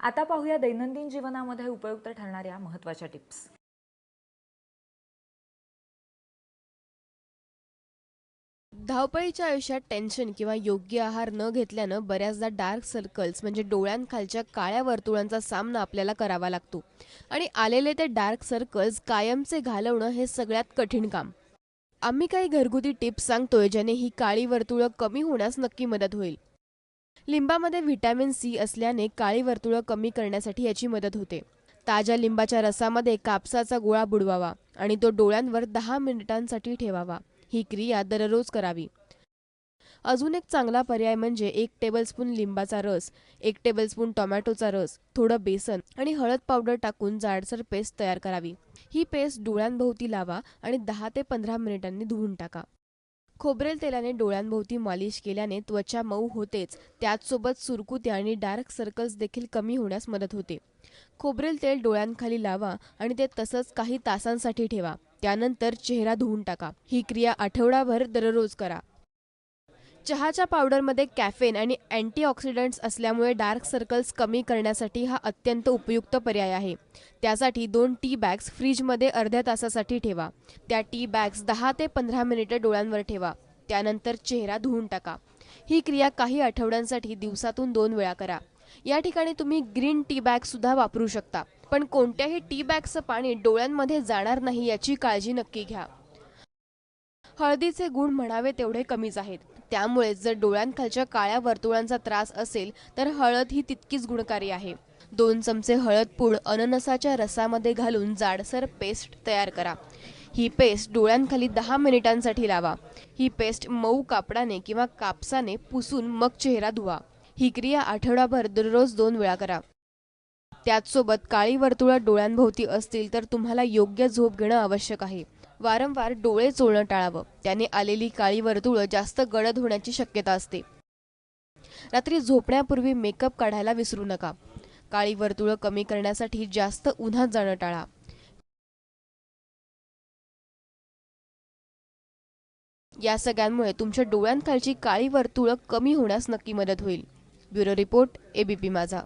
आता पाहूया दैनंदिन जीवनामध्ये उपयुक्त ठरणाऱ्या महत्त्वाच्या टिप्स. धावपळीच्या आयुष्यात टेन्शन किंवा योग्य आहार न घेतल्यानं बऱ्याचदा डार्क सर्कल्स म्हणजे डोळ्यांखालच्या काळ्या वर्तुळांचा सामना आपल्याला करावा लागतो. आणि आलेले ते डार्क सर्कल्स कायमचे घालवणं हे सगळ्यात कठीण काम. आम्ही काही घरगुती टिप्स सांगतोय ज्याने ही काळी वर्तुळं कमी होण्यास नक्की मदत होईल. लिंबामध्ये व्हिटॅमिन सी असल्याने काळी वर्तुळं कमी करण्यासाठी याची मदत होते. ताज्या लिंबाच्या रसामध्ये कापसाचा गोळा बुडवावा आणि तो डोळ्यांवर दहा मिनिटांसाठी ठेवावा. ही क्रिया दररोज करावी. अजून एक चांगला पर्याय म्हणजे एक टेबलस्पून लिंबाचा रस एक टेबलस्पून टोमॅटोचा रस थोडं बेसन आणि हळद पावडर टाकून जाडसर पेस्ट तयार करावी. ही पेस्ट डोळ्यांभोवती लावा आणि दहा ते पंधरा मिनिटांनी धुवून टाका. खोबरेल तेलाने डोळ्यांभोवती मालिश केल्याने त्वचा मऊ होतेच. त्याचसोबत सुरकुत्या आणि डार्क सर्कल्स देखील कमी होण्यास मदत होते. खोबरेल तेल डोळ्यांखाली लावा आणि ते तसंच काही तासांसाठी ठेवा. त्यानंतर चेहरा धुवून टाका. ही क्रिया आठवडाभर दररोज करा. चहाच्या पावडरमध्ये कॅफेन आणि अँटीऑक्सिडंट्स असल्यामुळे डार्क सर्कल्स कमी करण्यासाठी हा अत्यंत उपयुक्त पर्याय आहे. त्यासाठी दोन टी बॅग्स फ्रीजमध्ये अर्ध्या तासासाठी ठेवा. त्या टी बॅग्स दहा ते पंधरा मिनिटे डोळ्यांवर ठेवा. त्यानंतर चेहरा धुवून टाका. ही क्रिया काही आठवड्यांसाठी दिवसातून दोन वेळा करा. या ठिकाणी तुम्ही ग्रीन टी बॅग सुद्धा वापरू शकता. पण कोणत्याही टी बॅगचं पाणी डोळ्यांमध्ये जाणार नाही याची काळजी नक्की घ्या. हळदीचे गुण म्हणावे तेवढे कमीच आहेत. त्यामुळे जर डोळ्यांखालच्या काळ्या वर्तुळांचा त्रास असेल तर हळद ही तितकीच गुणकारी आहे. दोन चमचे हळद पूड अननसाच्या रसामध्ये घालून जाडसर पेस्ट तयार करा. ही पेस्ट डोळ्यांखाली दहा मिनिटांसाठी लावा. ही पेस्ट मऊ कापडाने किंवा कापसाने पुसून मग चेहरा धुवा. ही क्रिया आठवडाभर दररोज दोन वेळा करा. त्याचसोबत काळी वर्तुळं डोळ्यांभोवती असतील तर तुम्हाला योग्य झोप घेणं आवश्यक आहे. वारंवार डोळे चोळणं टाळावं. त्याने आलेली काळी वर्तुळं जास्त गडद होण्याची शक्यता असते. रात्री झोपण्यापूर्वी मेकअप काढायला विसरू नका. काळी वर्तुळं कमी करण्यासाठी जास्त उन्हात जाणं टाळा. या सगळ्यांमुळे तुमच्या डोळ्यांखालची काळी वर्तुळं कमी होण्यास नक्की मदत होईल. ब्युरो रिपोर्ट एबीपी माझा.